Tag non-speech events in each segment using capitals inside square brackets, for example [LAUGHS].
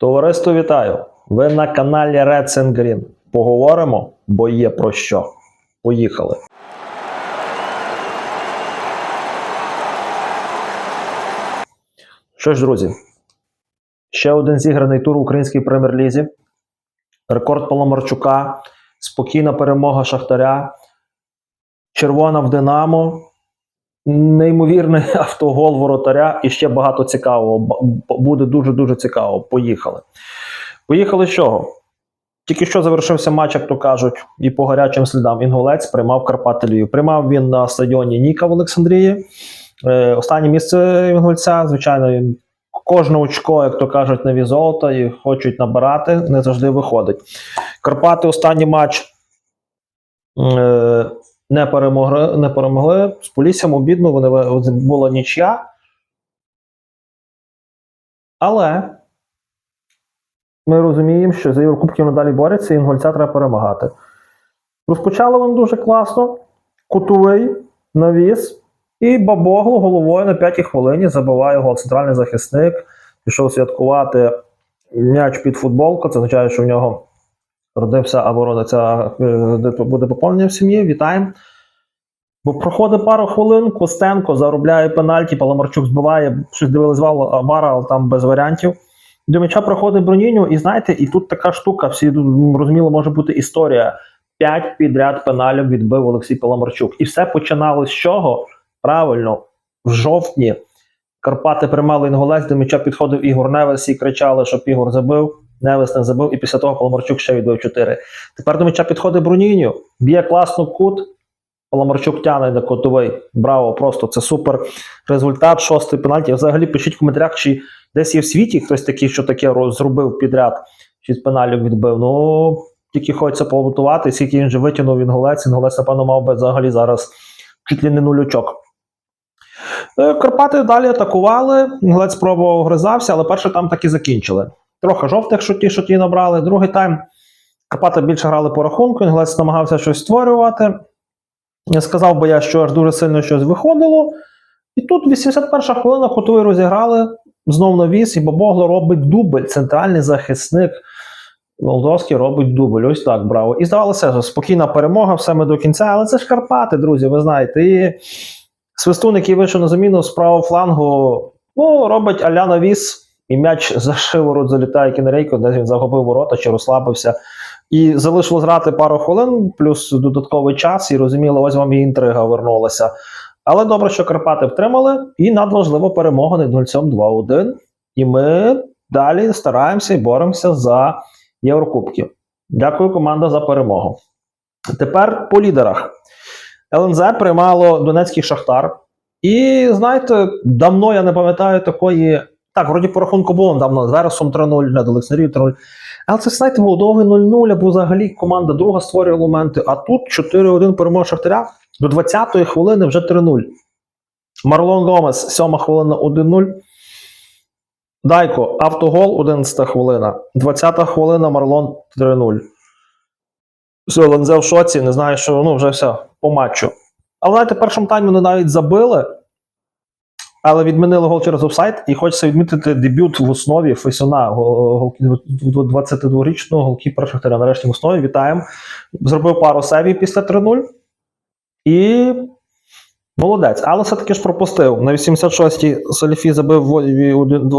Товариство вітаю! Ви на каналі Red and Green. Поговоримо, бо є про що. Поїхали. Що ж, друзі, ще один зіграний тур в українській прем'єр-лізі. Рекорд Паламарчука, спокійна перемога Шахтаря, червона в Динамо, неймовірний [LAUGHS] автогол воротаря і ще багато цікавого. Буде дуже-дуже цікаво. Поїхали. Поїхали з чого? Тільки що завершився матч, як то кажуть, і по гарячим слідам інгулець приймав Карпати Львів. Приймав він на стадіоні Ніка в Олександрії. Е, останнє місце інгульця, звичайно, кожне очко, як то кажуть, на золота і хочуть набирати, не завжди виходить. Карпати останній матч е, не перемогли, не перемогли. З Поліссям обідно, вони була нічия. Але ми розуміємо, що за Єврокубків надалі борються, і інгольця треба перемагати. Розпочали вони дуже класно. Кутовий навіс. І Бабогло головою на п'ятій хвилині забиває його центральний захисник. Пішов святкувати м'яч під футболку. Це означає, що в нього родився або родиться, е, буде поповнення в сім'ї. Вітаємо. Бо проходить пару хвилин, Костенко заробляє пенальті, Паламарчук збиває, щось дивились Вара, але там без варіантів. До м'яча проходить броніню, і знаєте, і тут така штука, всі м, розуміло, може бути історія. П'ять підряд пеналів відбив Олексій Паламарчук. І все починалося з чого? Правильно, в жовтні Карпати приймали інголець, до м'яча підходив Ігор Невес і кричали, щоб Ігор забив. Невес не забив, і після того Паламарчук ще відбив 4. Тепер до м'яча підходить Бруніньо, б'є класно кут. Паламарчук тяне на котовий. Браво, просто це супер результат. Шостий пенальті. Взагалі пишіть в коментарях, чи десь є в світі хтось такий, що таке зробив підряд, шість пеналів відбив. Ну, тільки хочеться побутувати, скільки він вже витягнув інгулець. Інгулець, напевно, мав би взагалі зараз чуть ли не нулючок. Е, Карпати далі атакували. Інгулець спробував гризався, але перший там так і закінчили. Трохи жовтих, що ті, що ті набрали. Другий тайм Карпати більше грали по рахунку, Інгулець намагався щось створювати. Я сказав би я, що аж дуже сильно щось виходило. І тут 81 хвилина котовий розіграли, знов навіс, і Бабогло робить дубль. Центральний захисник Молдовський робить дубль. Ось так, браво. І здавалося, що спокійна перемога, все ми до кінця. Але це ж Карпати, друзі, ви знаєте. І свистун, який вийшов на заміну з правого флангу, ну, робить аля навіс, і м'яч за шиворот залітає кінерейко, десь він загубив ворота чи розслабився. І залишилось грати пару хвилин, плюс додатковий час, і розуміло, ось вам і інтрига вернулася. Але добре, що Карпати втримали, і надважлива перемога над 0 2-1. І ми далі стараємося і боремося за Єврокубки. Дякую, команда, за перемогу. Тепер по лідерах. ЛНЗ приймало Донецький Шахтар. І знаєте, давно я не пам'ятаю такої. Так, вроді по рахунку було давно з Вересом 3-0, над Олександрією 3-0. Але це, знаєте, було довго 0-0, або взагалі команда друга створює моменти. А тут 4-1 перемога Шахтаря. До 20-ї хвилини вже 3-0. Марлон Гомес, 7 хвилина 1-0. Дайко, автогол, 11 хвилина. 20 хвилина Марлон 3-0. Все, Лензе в шоці, не знаю, що ну вже все по матчу. Але знаєте, першому таймі вони навіть забили, але відмінили гол через офсайд. І хочеться відмітити дебют в основі Фесюна, гол- гол- 22-річного голкіпера Шахтаря. Нарешті в основі. Вітаємо. Зробив пару сейвів після 3-0. І молодець. Але все-таки ж пропустив. На 86-й Саліфі забив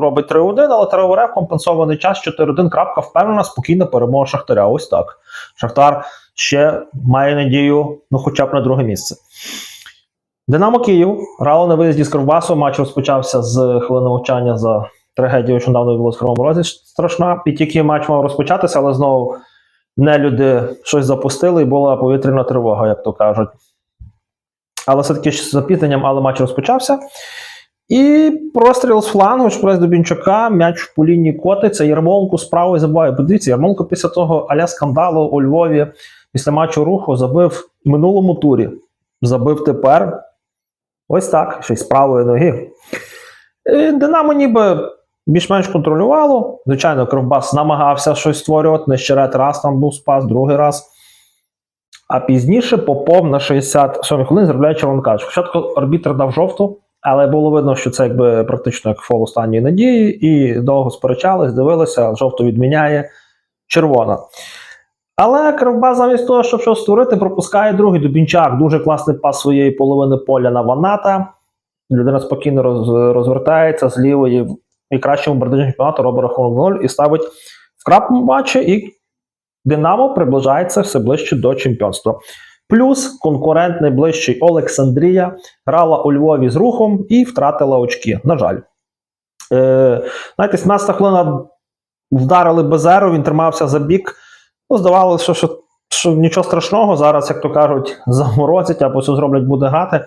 робить 3-1, але Траоре компенсований час 4-1. Крапка впевнена, спокійна перемога Шахтаря. Ось так. Шахтар ще має надію, ну хоча б на друге місце. Динамо Київ грало на виїзді з Кривбасу. Матч розпочався з хвилини мовчання за трагедію, що недавно відбулося в Кривому Розі. Страшна. І тільки матч мав розпочатися, але знову нелюди щось запустили, і була повітряна тривога, як то кажуть. Але все-таки з запізненням, але матч розпочався. І простріл з флангу, шпрес до Бінчука, м'яч в полінні котиться, Ярмоленко справою забиває. Подивіться, Ярмоленко після того аля скандалу у Львові, після матчу руху забив в минулому турі. Забив тепер. Ось так, ще й з правої ноги. І Динамо ніби більш-менш контролювало. Звичайно, Кровбас намагався щось створювати. Нещерет раз там був спас, другий раз. А пізніше Попов на 67 хвилин заробляє червонкач. Спочатку арбітр дав жовту, Але було видно, що це якби практично як фол останньої надії, і довго сперечались, дивилися, жовто відміняє червона. Але Кривбас замість того, щоб щось створити, пропускає другий Дубінчак. Дуже класний пас своєї половини поля на Ваната. Людина спокійно роз, розвертається з лівої і кращому бардажі чемпіонату робить рахунок 0 і ставить в крапному матчі, і Динамо приближається все ближче до чемпіонства. Плюс конкурент найближчий Олександрія грала у Львові з рухом і втратила очки. На жаль. Е, знаєте, 17 хвилина вдарили Безеру, він тримався за бік. Ну, здавалося, що, що, нічого страшного. Зараз, як то кажуть, [LAUGHS] заморозять або все зроблять, буде грати.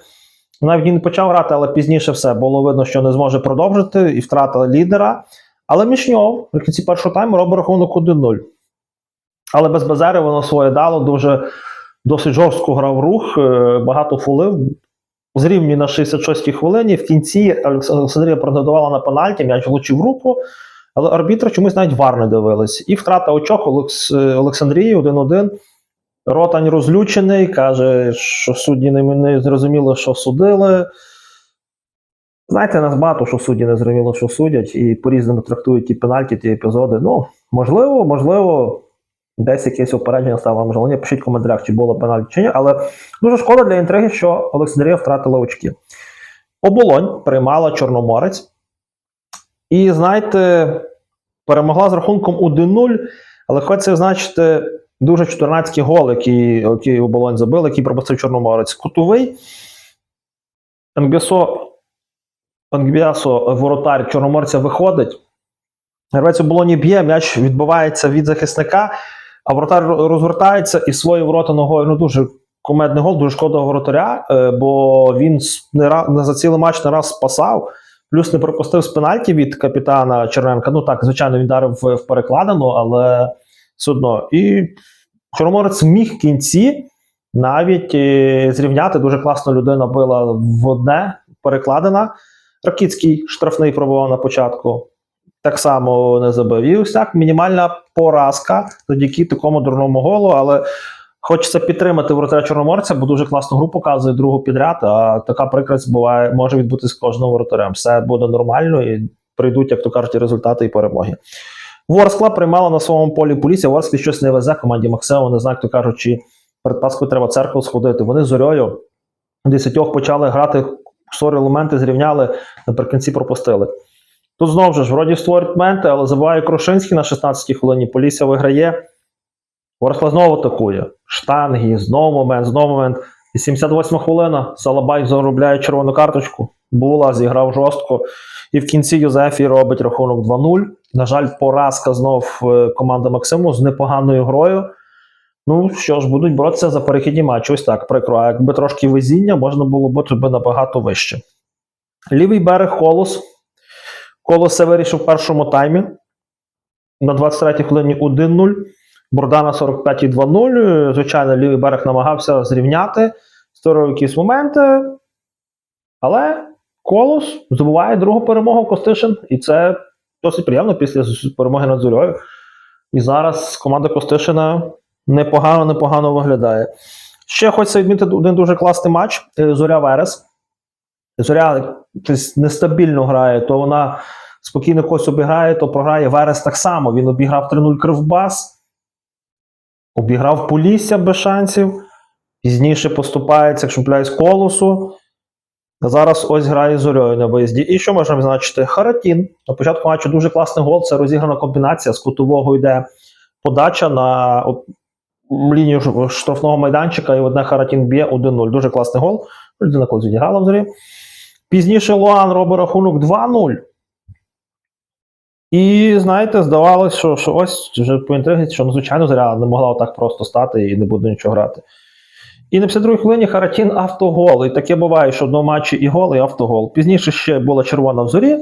Навіть він почав грати, але пізніше все було видно, що не зможе продовжити і втратили лідера. Але Мішньов в кінці першого тайму робить рахунок 1-0. Але без Безери воно своє дало, дуже досить жорстко грав рух, е, багато фулив. Зрівні на 66-й хвилині. В кінці Олександрія претендувала на пенальті, м'яч влучив руку, але арбітри чомусь навіть вар не дивились. І втрата очок Олекс... Олександрії 1-1. Ротань розлючений, каже, що судді не, не зрозуміло, що судили. Знаєте, нас багато що судді не зрозуміло, що судять, і по-різному трактують ті пенальті, ті епізоди. Ну, можливо, можливо, десь якесь опередження стало. Можливо, ні, пишіть в коментарях, чи було пенальті чи ні. Але дуже шкода для інтриги, що Олександрія втратила очки. Оболонь приймала Чорноморець. І, знаєте, перемогла з рахунком 1-0, але хочеться значити дуже 14 гол, який, який оболонь забив, який пропустив Чорноморець. Кутовий. Ангбісо, Ангбіасо, воротар Чорноморця виходить. Гравець оболоні б'є, м'яч відбувається від захисника, а воротар розвертається і свої ворота ногою. Ну, дуже кумедний гол, дуже шкода воротаря, е, бо він не раз, за цілий матч не раз спасав. Плюс не пропустив з пенальті від капітана Черненка. Ну так, звичайно, він дарив в, перекладину, але все одно. І Чорноморець міг в кінці навіть е, зрівняти. Дуже класно людина била в одне перекладина. Ракіцький штрафний пробував на початку. Так само не забив. І ось так мінімальна поразка завдяки такому дурному голу, але хочеться підтримати воротаря Чорноморця, бо дуже класну гру показує другу підряд. А така прикрість буває, може відбутися з кожним воротарем. Все буде нормально і прийдуть, як то кажуть, результати і перемоги. Ворскла приймала на своєму полі поліція. Ворсклі щось не везе команді Максима. Не знаю, як то кажуть, чи перед Паскою треба церкву сходити. Вони з зорьою десятьох почали грати сорі елементи, зрівняли, наприкінці пропустили. Тут знову ж вроді створюють моменти, але забуває Крушинський на 16-й хвилині. Полісся виграє. Ворскла знову атакує. Штанги, знову момент, знову момент. І 78 хвилина. Салабай заробляє червону карточку. Була, зіграв жорстко. І в кінці Юзефі робить рахунок 2-0. На жаль, поразка знов е, команда Максиму з непоганою грою. Ну що ж, будуть боротися за перехідні матчі. Ось так прикро. А якби трошки везіння, можна було бути би набагато вище. Лівий берег Колос. Колос це вирішив в першому таймі. На 23-й хвилині 1-0. Бурда на 45-й 2-0. Звичайно, лівий берег намагався зрівняти, створював якісь моменти. Але Колос здобуває другу перемогу Костишин. І це досить приємно після перемоги над Зорьою. І зараз команда Костишина непогано, непогано виглядає. Ще хочеться відмітити один дуже класний матч: е, Зоря Верес. Зоря щось нестабільно грає, то вона спокійно когось обіграє, то програє Верес так само. Він обіграв 3-0 Кривбас, обіграв Полісся без шансів. Пізніше поступається, з колосу. Зараз ось грає зорьою на виїзді. І що можна відзначити? Харатін. На початку матчу дуже класний гол. Це розіграна комбінація. З кутового йде подача на лінію штрафного майданчика, і одне Харатін б'є 1-0. Дуже класний гол. Людина колись відіграла в зорі. Пізніше Луан робить рахунок 2-0. І знаєте, здавалось, що, що ось вже по інтригі, що ну, звичайно заря не могла отак просто стати і не буде нічого грати. І на 52-й хвилині Харатін автогол. І таке буває, що в одному матчі і гол, і автогол. Пізніше ще була червона в зорі.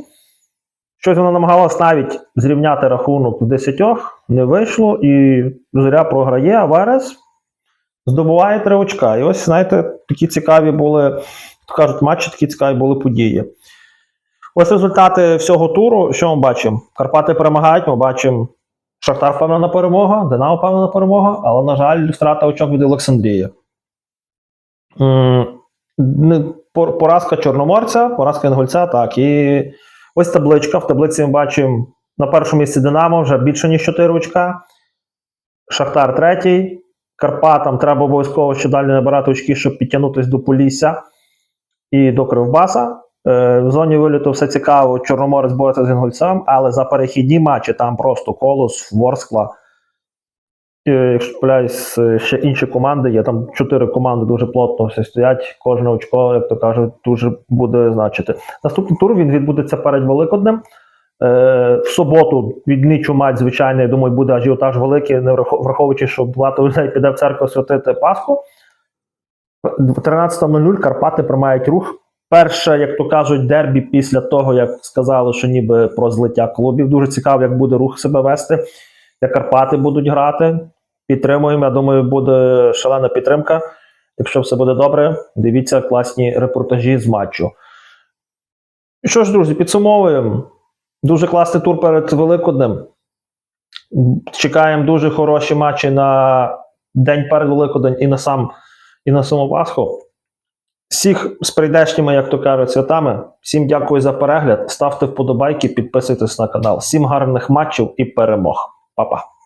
Щось вона намагалась навіть зрівняти рахунок в 10, не вийшло, і зоря програє, а Верес здобуває три очка. І ось, знаєте, такі цікаві були, кажуть, матчі такі цікаві були події. Ось результати всього туру. Що ми бачимо? Карпати перемагають, ми бачимо Шахтар впевнена перемога, Динамо впевнена перемога, але, на жаль, втрата очок від Олександрії. Поразка Чорноморця, поразка Інгульця, так. І ось табличка. В таблиці ми бачимо на першому місці Динамо вже більше, ніж 4 очка. Шахтар третій. Карпатам треба обов'язково ще далі набирати очки, щоб підтягнутися до Полісся і до Кривбаса. Е, В зоні виліту все цікаво. Чорноморець бореться з Інгульцем, але за перехідні матчі там просто колос, Ворскла. Е, Якщо не е, ще інші команди є. Там чотири команди дуже плотно всі стоять. Кожне очко, як то кажуть, дуже буде значити. Наступний тур він відбудеться перед Великоднем. В суботу відмічу матч, звичайно, я думаю, буде ажіотаж великий, не враховуючи, що багато людей піде в церкву святити Пасху. 13.00 Карпати приймають рух. Перше, як то кажуть, дербі після того, як сказали, що ніби про злиття клубів. Дуже цікаво, як буде рух себе вести, як Карпати будуть грати. Підтримуємо. Я думаю, буде шалена підтримка. Якщо все буде добре, дивіться класні репортажі з матчу. І що ж, друзі, підсумовуємо. Дуже класний тур перед Великоднем. Чекаємо дуже хороші матчі на день перед Великодень і на сам і на саму Пасху. Всіх з прийдешніми, як то кажуть, святами. Всім дякую за перегляд. Ставте вподобайки, підписуйтесь на канал. Всім гарних матчів і перемог. Па-па.